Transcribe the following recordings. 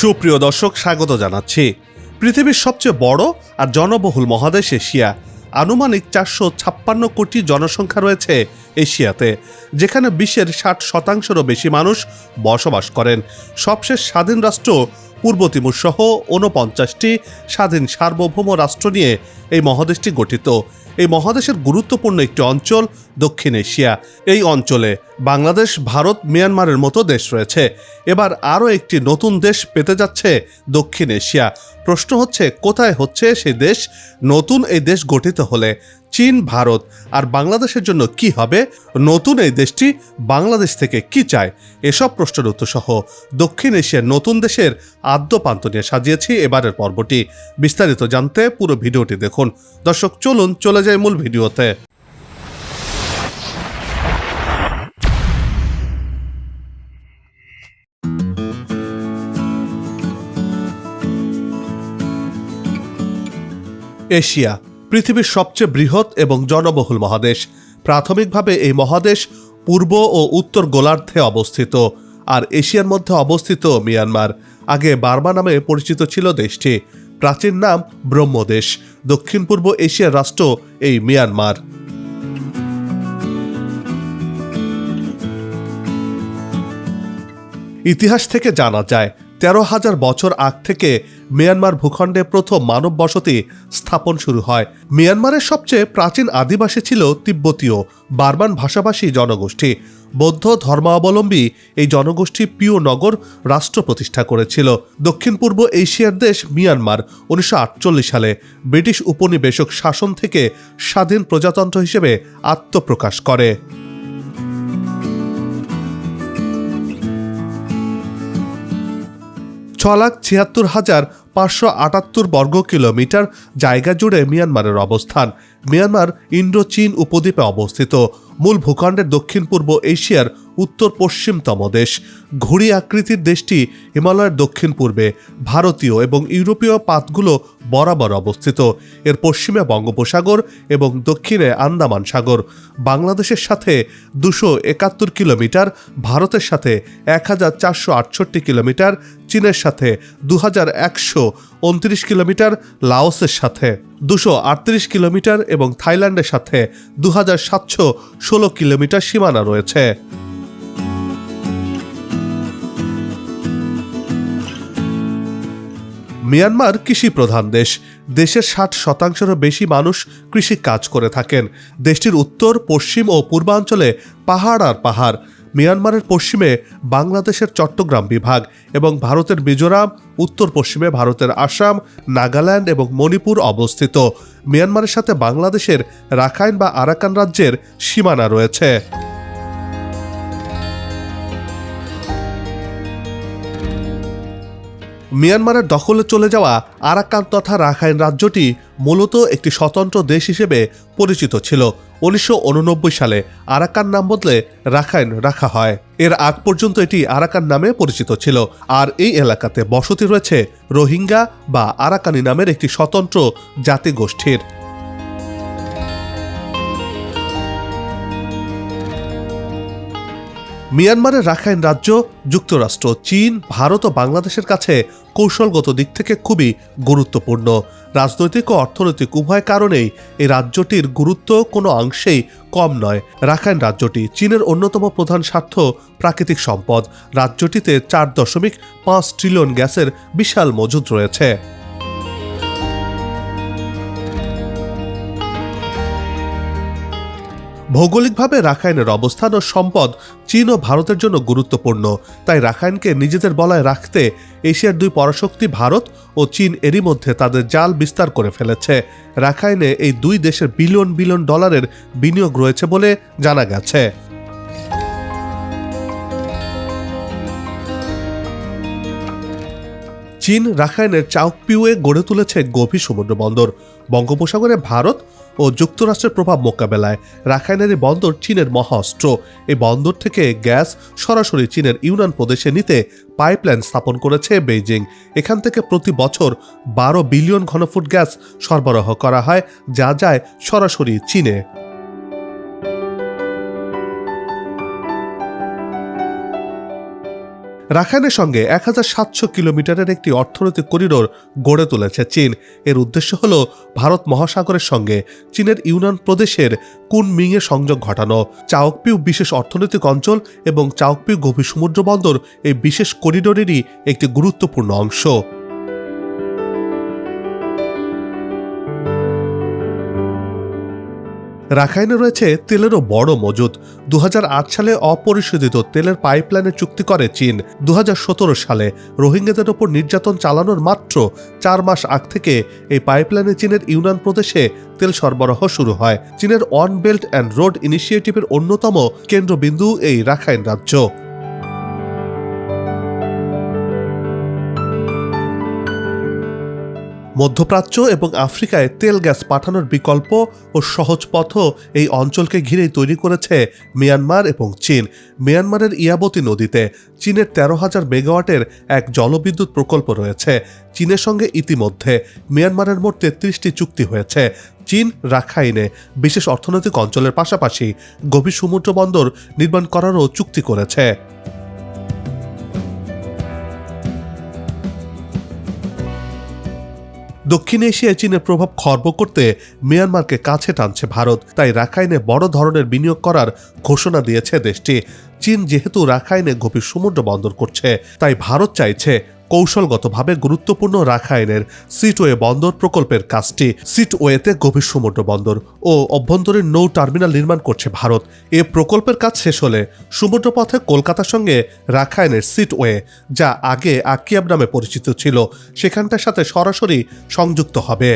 সুপ্রিয় দর্শক, স্বাগত জানাচ্ছি। পৃথিবীর সবচেয়ে বড় আর জনবহুল মহাদেশ এশিয়া। আনুমানিক চারশো ছাপ্পান্ন কোটি জনসংখ্যা রয়েছে এশিয়াতে, যেখানে বিশ্বের ষাট শতাংশেরও বেশি মানুষ বসবাস করেন। সবশেষ স্বাধীন রাষ্ট্র পূর্ব তিমুর সহ ঊনপঞ্চাশটি স্বাধীন সার্বভৌম রাষ্ট্র নিয়ে এই মহাদেশটি গঠিত। এই মহাদেশের গুরুত্বপূর্ণ একটি অঞ্চল দক্ষিণ এশিয়া। এই অঞ্চলে বাংলাদেশ, ভারত, মিয়ানমারের মতো দেশ রয়েছে। এবার আরও একটি নতুন দেশ পেতে যাচ্ছে দক্ষিণ এশিয়া। প্রশ্ন হচ্ছে, কোথায় হচ্ছে সেই দেশ? নতুন এই দেশ গঠিত হলে চীন, ভারত আর বাংলাদেশের জন্য কি হবে? নতুন এই দেশটি বাংলাদেশ থেকে কি চায়? এসব প্রশ্নের উত্তর সহ দক্ষিণ এশিয়ার নতুন দেশের আদ্যপান্ত নিয়ে সাজিয়েছি এবারের পর্বটি। বিস্তারিত জানতে পুরো ভিডিওটি দেখুন। দর্শক, চলুন, চলে যায় মূল ভিডিওতে। এশিয়া পৃথিবীর সবচেয়ে বৃহৎ এবং জনবহুল মহাদেশ। প্রাথমিকভাবে এই মহাদেশ পূর্ব ও উত্তর গোলার্ধে অবস্থিত আর এশিয়ার মধ্যে অবস্থিত মিয়ানমার। আগে বার্মা নামে পরিচিত ছিল দেশটি। প্রাচীন নাম ব্রহ্মদেশ। দক্ষিণ পূর্ব এশিয়ার রাষ্ট্র এই মিয়ানমার। ইতিহাস থেকে জানা যায়, তেরো হাজার বছর আগ থেকে মিয়ানমার ভূখণ্ডে প্রথম মানব বসতি স্থাপন শুরু হয়। মিয়ানমারের সবচেয়ে প্রাচীন আদিবাসী ছিল তিব্বতীয়, বার্মান ভাষাভাষী জনগোষ্ঠী। বৌদ্ধ ধর্মাবলম্বী এই জনগোষ্ঠী পিও নগর রাষ্ট্র প্রতিষ্ঠা করেছিল। দক্ষিণ পূর্ব এশিয়ার দেশ মিয়ানমার, উনিশশো আটচল্লিশ সালে ব্রিটিশ উপনিবেশক শাসন থেকে স্বাধীন প্রজাতন্ত্র হিসেবে আত্মপ্রকাশ করে। ছ লাখ ছিয়াত্তর হাজার পাঁচশো আটাত্তর বর্গ কিলোমিটার জায়গা জুড়ে মিয়ানমারের অবস্থান। মিয়ানমার ইন্ডো চীন উপদ্বীপে অবস্থিত। মূল ভূখণ্ডের দক্ষিণ পূর্ব এশিয়ার উত্তর পশ্চিমতম দেশ। ঘুড়ি আকৃতির দেশটি হিমালয়ের দক্ষিণ পূর্বে ভারতীয় এবং ইউরোপীয় পাতগুলো বরাবর অবস্থিত। এর পশ্চিমে বঙ্গোপসাগর এবং দক্ষিণে আন্দামান সাগর। বাংলাদেশের সাথে দুশো একাত্তর কিলোমিটার, ভারতের সাথে এক হাজার চারশো আটষট্টি কিলোমিটার, চীনের সাথে দু হাজার একশো উনত্রিশ কিলোমিটার, লাওসের সাথে দুশো আটত্রিশ কিলোমিটার এবং থাইল্যান্ডের সাথে দু হাজার সাতশো ষোলো কিলোমিটার সীমানা রয়েছে। মিয়ানমার কৃষি প্রধান দেশ। দেশের ষাট শতাংশেরও বেশি মানুষ কৃষি কাজ করে থাকেন। দেশটির উত্তর, পশ্চিম ও পূর্বাঞ্চলে পাহাড় আর পাহাড়। মিয়ানমারের পশ্চিমে বাংলাদেশের চট্টগ্রাম বিভাগ এবং ভারতের মিজোরাম, উত্তর পশ্চিমে ভারতের আসাম, নাগাল্যান্ড এবং মণিপুর অবস্থিত। মিয়ানমারের সাথে বাংলাদেশের রাখাইন বা আরাকান রাজ্যের সীমানা রয়েছে। মিয়ানমারের দখলে চলে যাওয়া আরাকান তথা রাখাইন রাজ্যটি মূলত একটি স্বতন্ত্র দেশ হিসেবে পরিচিত ছিল। উনিশশো উননব্বই সালে আরাকান নাম বদলে রাখাইন রাখা হয়। এর আগ পর্যন্ত এটি আরাকান নামে পরিচিত ছিল। আর এই এলাকাতে বসতি রয়েছে রোহিঙ্গা বা আরাকানি নামের একটি স্বতন্ত্র জাতিগোষ্ঠীর। মিয়ানমারের রাখাইন রাজ্য, যুক্তরাষ্ট্র, চীন, ভারত ও বাংলাদেশের কাছে কৌশলগত দিক থেকে খুবই গুরুত্বপূর্ণ। রাজনৈতিক ও অর্থনৈতিক উভয় কারণেই এই রাজ্যটির গুরুত্ব কোনো অংশেই কম নয়। রাখাইন রাজ্যটি চীনের অন্যতম প্রধান স্বার্থ প্রাকৃতিক সম্পদ। রাজ্যটিতে চার দশমিক পাঁচ ট্রিলিয়ন গ্যাসের বিশাল মজুদ রয়েছে। ভৌগোলিকভাবে রাখাইনের অবস্থান ও সম্পদ চীন ও ভারতের জন্য গুরুত্বপূর্ণ। তাই রাখাইনকে নিজেদের বলায় রাখতে এশিয়ার দুই পরাশক্তি ভারত ও চীন এরই মধ্যে তাদের জাল বিস্তার করে ফেলেছে। রাখাইনে এই দুই দেশের বিলিয়ন বিলিয়ন ডলারের বিনিয়োগ রয়েছে বলে জানা গেছে। চীন রাখাইনের চাউকপিউয়ে গড়ে তুলেছে গভীর সমুদ্র বন্দর। বঙ্গোপসাগরে ভারত ও যুক্তরাষ্ট্রের প্রভাব মোকাবেলায় রাখাইনের এই বন্দর চীনের মহা অস্ত্র এই বন্দর থেকে গ্যাস সরাসরি চীনের ইউনান প্রদেশে নিতে পাইপলাইন স্থাপন করেছে বেইজিং। এখান থেকে প্রতি বছর বারো বিলিয়ন ঘনফুট গ্যাস সরবরাহ করা হয়, যা যায় সরাসরি চীনে। রাখাইনের সঙ্গে এক হাজার সাতশো কিলোমিটারের একটি অর্থনৈতিক করিডোর গড়ে তুলেছে চীন। এর উদ্দেশ্য হল ভারত মহাসাগরের সঙ্গে চীনের ইউনান প্রদেশের কুনমিংয়ে সংযোগ ঘটানো। চাওকপিউ বিশেষ অর্থনৈতিক অঞ্চল এবং চাওকপিউ গভীর সমুদ্র বন্দর এই বিশেষ করিডোরেরই একটি গুরুত্বপূর্ণ অংশ। রাখাইনে রয়েছে তেলেরও বড় মজুদ দুহাজার আট সালে অপরিশোধিত তেলের পাইপলাইনের চুক্তি করে চীন। দু হাজার সতেরো সালে রোহিঙ্গাদের ওপর নির্যাতন চালানোর মাত্র চার মাস আগ থেকে এই পাইপলাইনে চীনের ইউনান প্রদেশে তেল সরবরাহ শুরু হয়। চীনের অন বেল্ট অ্যান্ড রোড ইনিশিয়েটিভের অন্যতম কেন্দ্রবিন্দু এই রাখাইন রাজ্য। মধ্যপ্রাচ্য এবং আফ্রিকায় তেল গ্যাস পাঠানোর বিকল্প ও সহজ পথও এই অঞ্চলকে ঘিরেই তৈরি করেছে মিয়ানমার এবং চীন। মিয়ানমারের ইয়াবতী নদীতে চীনের তেরো হাজার মেগাওয়াটের এক জলবিদ্যুৎ প্রকল্প রয়েছে। চীনের সঙ্গে ইতিমধ্যে মিয়ানমারের মোট তেত্রিশটি চুক্তি হয়েছে। চীন, রাখাইনে বিশেষ অর্থনৈতিক অঞ্চলের পাশাপাশি গভীর সমুদ্র বন্দর নির্মাণ করারও চুক্তি করেছে। দক্ষিণ এশিয়ায় চীনের প্রভাব খর্ব করতে মিয়ানমারকে কাছে টানছে ভারত। তাই রাখাইনে বড় ধরনের বিনিয়োগ করার ঘোষণা দিয়েছে দেশটি। চীন যেহেতু রাখাইনে গভীর সমুদ্র বন্দর করছে, তাই ভারত চাইছে কৌশলগতভাবে গুরুত্বপূর্ণ রাখাইনের সিটওয়ে বন্দর প্রকল্পের কাজটি সিটওয়েতে গভীর সমুদ্র বন্দর ও অভ্যন্তরীণ নৌ টার্মিনাল নির্মাণ করছে ভারত। এ প্রকল্পের কাজ শেষ হলে সমুদ্রপথে কলকাতার সঙ্গে রাখাইনের সিটওয়ে, যা আগে আকিয়াব নামে পরিচিত ছিল, সেখানটার সাথে সরাসরি সংযুক্ত হবে।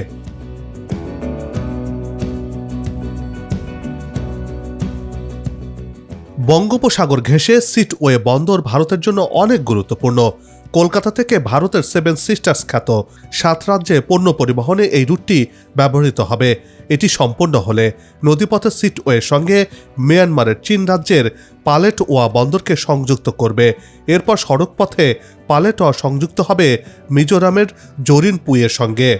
বঙ্গোপসাগর ঘেঁষে সিটওয়ে বন্দর ভারতের জন্য অনেক গুরুত্বপূর্ণ। কলকাতা থেকে ভারতের সেভেন সিস্টার্স খ্যাত সাত রাজ্যে পণ্য পরিবহনে এই রুটটি ব্যবহৃত হবে। এটি সম্পন্ন হলে নদীপথের সিটওয়ের সঙ্গে মিয়ানমারের চীন রাজ্যের পালেট ওয়া বন্দরকে সংযুক্ত করবে। এরপর সড়কপথে পালেট ওয়া সংযুক্ত হবে মিজোরামের জরিনপুইয়ের সঙ্গে।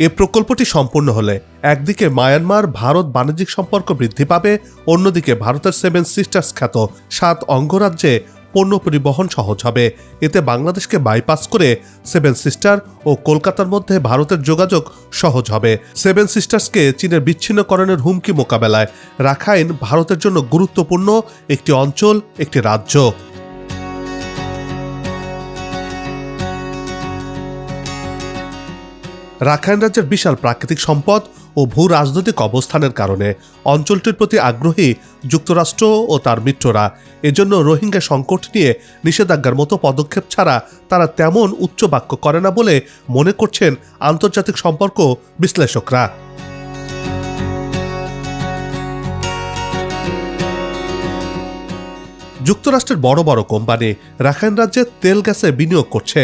এ প্রকল্পটি সম্পূর্ণ হলে একদিকে মায়ানমার ভারত বাণিজ্যিক সম্পর্ক বৃদ্ধি পাবে, অন্যদিকে ভারতের সেভেন সিস্টার্স খ্যাত সাত অঙ্গরাজ্যে পণ্য পরিবহন সহজ হবে। এতে বাংলাদেশকে বাইপাস করে সেভেন সিস্টার ও কলকাতার মধ্যে ভারতের যোগাযোগ সহজ হবে। সেভেন সিস্টার্সকে চীনের বিচ্ছিন্নকরণের হুমকি মোকাবেলায় রাখাইন ভারতের জন্য গুরুত্বপূর্ণ একটি অঞ্চল, একটি রাজ্য। রাখাইন রাজ্যের বিশাল প্রাকৃতিক সম্পদ ও ভূ রাজনৈতিক অবস্থানের কারণে অঞ্চলটির প্রতি আগ্রহী যুক্তরাষ্ট্র ও তার মিত্ররা এজন্য রোহিঙ্গা সংকট নিয়ে নিষেধাজ্ঞার মতো পদক্ষেপ ছাড়া তারা তেমন উচ্চ বাক্য করে না বলে মনে করছেন আন্তর্জাতিক সম্পর্ক বিশ্লেষকরা। যুক্তরাষ্ট্রের বড় বড় কোম্পানি রাখাইন রাজ্যে তেল গ্যাসে বিনিয়োগ করছে।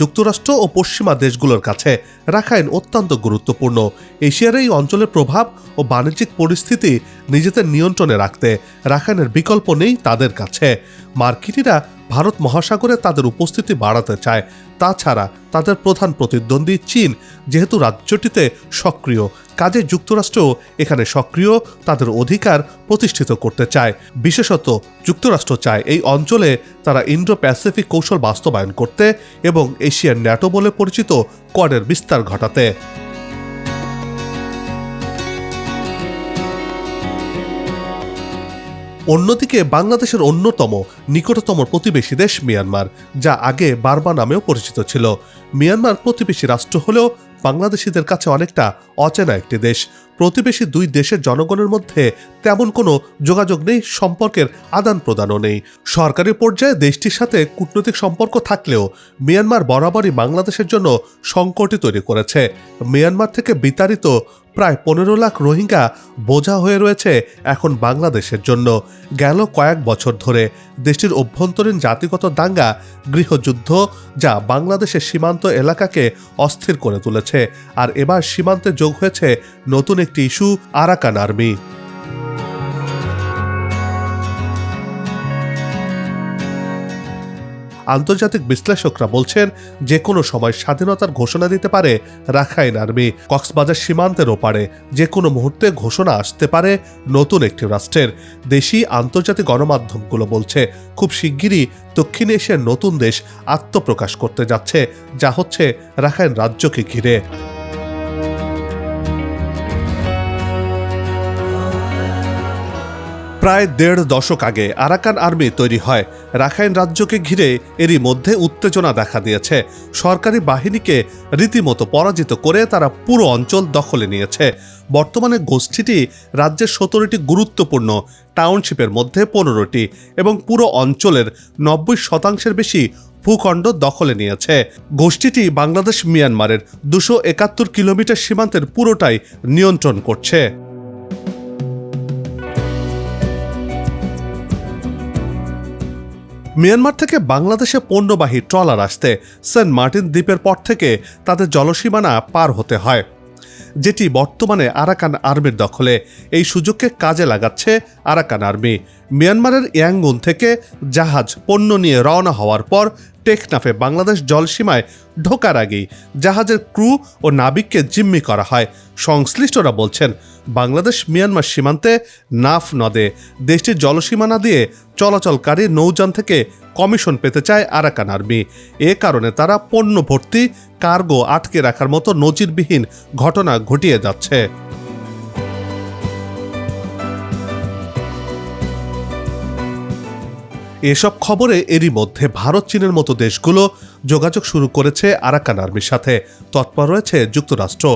যুক্তরাষ্ট্র ও পশ্চিমা দেশগুলোর কাছে রাখাইন অত্যন্ত গুরুত্বপূর্ণ। এশিয়ার এই অঞ্চলের প্রভাব ও বাণিজ্যিক পরিস্থিতি নিজেদের নিয়ন্ত্রণে রাখতে রাখাইনের বিকল্প নেই তাদের কাছে। মার্কিনিরা ভারত মহাসাগরে তাদের উপস্থিতি বাড়াতে চায়। তাছাড়া তাদের প্রধান প্রতিদ্বন্দ্বী চীন, যেহেতু রাজ্যটিতে সক্রিয় কাজে যুক্তরাষ্ট্র এখানে সক্রিয়, তাদের অধিকার প্রতিষ্ঠিত করতে চায়। বিশেষত যুক্তরাষ্ট্র চায় এই অঞ্চলে তারা ইন্ডো প্যাসিফিক কৌশল বাস্তবায়ন করতে এবং এশিয়ার ন্যাটো বলে পরিচিত করের বিস্তার ঘটাতে। অন্যদিকে বাংলাদেশের অন্যতম নিকটতম প্রতিবেশী দেশ মিয়ানমার, যা আগে বার্মা নামেও পরিচিত ছিল। মিয়ানমার প্রতিবেশী রাষ্ট্র হলেও বাংলাদেশিদের কাছে অনেকটা অচেনা একটি দেশ। প্রতিবেশী দুই দেশের জনগণের মধ্যে তেমন কোনো যোগাযোগ নেই, সম্পর্কের আদান প্রদানও নেই। সরকারি পর্যায়ে দেশটির সাথে কূটনৈতিক সম্পর্ক থাকলেও মিয়ানমার বরাবরই বাংলাদেশের জন্য সংকটই তৈরি করেছে। মিয়ানমার থেকে বিতাড়িত প্রায় পনেরো লাখ রোহিঙ্গা বোঝা হয়ে রয়েছে এখন বাংলাদেশের জন্য। গেল কয়েক বছর ধরে দেশটির অভ্যন্তরীণ জাতিগত দাঙ্গা, গৃহযুদ্ধ যা বাংলাদেশের সীমান্ত এলাকাকে অস্থির করে তুলেছে। আর এবার সীমান্তে যোগ হয়েছে নতুন একটি ইস্যু, আরাকান আর্মি। আন্তর্জাতিক বিশ্লেষকরা বলছেন যে কোনো সময় স্বাধীনতার ঘোষণা দিতে পারে রাখাইন আর্মি। কক্সবাজার সীমান্তের ওপারে যে কোনো মুহূর্তে ঘোষণা আসতে পারে নতুন একটি রাষ্ট্রের। দেশি আন্তর্জাতিক গণমাধ্যমগুলো বলছে, খুব শিগগিরই দক্ষিণ এশিয়ার নতুন দেশ আত্মপ্রকাশ করতে যাচ্ছে, যা হচ্ছে রাখাইন রাজ্যকে ঘিরে। প্রায় দেড় দশক আগে আরাকান আর্মি তৈরি হয়। রাখাইন রাজ্যকে ঘিরে এরই মধ্যে উত্তেজনা দেখা দিয়েছে। সরকারি বাহিনীকে রীতিমতো পরাজিত করে তারা পুরো অঞ্চল দখলে নিয়েছে। বর্তমানে গোষ্ঠীটি রাজ্যের সতেরোটি গুরুত্বপূর্ণ টাউনশিপের মধ্যে পনেরোটি এবং পুরো অঞ্চলের নব্বই শতাংশের বেশি ভূখণ্ড দখলে নিয়েছে। গোষ্ঠীটি বাংলাদেশ মিয়ানমারের দুশো একাত্তর কিলোমিটার সীমান্তের পুরোটাই নিয়ন্ত্রণ করছে। মিয়ানমার থেকে বাংলাদেশে পণ্যবাহী ট্রলার আসতে সেন্ট মার্টিন দ্বীপের পর থেকে তাদের জলসীমানা পার হতে হয়। যেটি বর্তমানে আরাকান আর্মির দখলে। এই সুযোগকে কাজে লাগাচ্ছে আরাকান আর্মি। মিয়ানমারের ইয়াঙ্গুন থেকে জাহাজ, পণ্য নিয়ে রওনা হওয়ার পর টেকনাফে বাংলাদেশ জলসীমায় ঢোকার আগেই জাহাজের ক্রু ও নাবিককে জিম্মি করা হয়। সংশ্লিষ্টরা বলছেন, বাংলাদেশ মিয়ানমার সীমান্তে নাফ নদে দেশটির জলসীমানা দিয়ে চলাচলকারী নৌযান থেকে কমিশন পেতে চায় আরাকান আর্মি। এ কারণে তারা পণ্য ভর্তি, কার্গো আটকে রাখার মতো নজিরবিহীন ঘটনা ঘটিয়ে যাচ্ছে। এসব খবরে এরই মধ্যে ভারত, চীনের মতো দেশগুলো যোগাযোগ শুরু করেছে আরাকান আর্মির সাথে। তৎপর রয়েছে যুক্তরাষ্ট্র।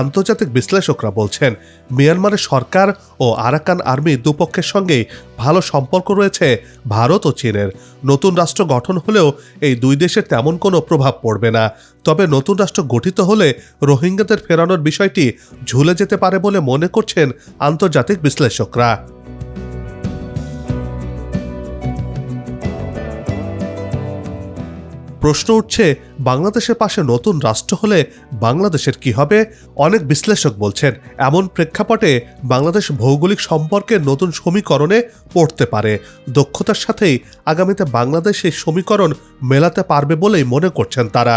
আন্তর্জাতিক বিশ্লেষকরা বলছেন, মিয়ানমারের সরকার ও আরাকান আর্মি দুপক্ষের সঙ্গেই ভালো সম্পর্ক রয়েছে ভারত ও চীনের। নতুন রাষ্ট্র গঠন হলেও এই দুই দেশের তেমন কোনো প্রভাব পড়বে না। তবে নতুন রাষ্ট্র গঠিত হলে রোহিঙ্গাদের ফেরানোর বিষয়টি ঝুলে যেতে পারে বলে মনে করছেন আন্তর্জাতিক বিশ্লেষকরা। প্রশ্ন উঠছে, বাংলাদেশের পাশে নতুন রাষ্ট্র হলে বাংলাদেশের কি হবে? অনেক বিশ্লেষক বলছেন, এমন প্রেক্ষাপটে বাংলাদেশ ভৌগোলিক সম্পর্কের নতুন সমীকরণে পড়তে পারে। দক্ষতার সাথেই আগামীতে বাংলাদেশ এই সমীকরণ মেলাতে পারবে বলেই মনে করছেন তারা।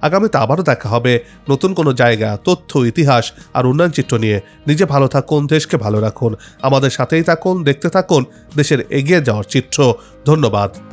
আগামীতে আবারও দেখা হবে। নতুন কোনো জায়গা, তথ্য, ইতিহাস আর উন্নয়ন চিত্র নিয়ে। নিজে ভালো থাকুন, দেশকে ভালো রাখুন। আমাদের সাথেই থাকুন, দেখতে থাকুন, দেশের এগিয়ে যাওয়ার চিত্র। ধন্যবাদ।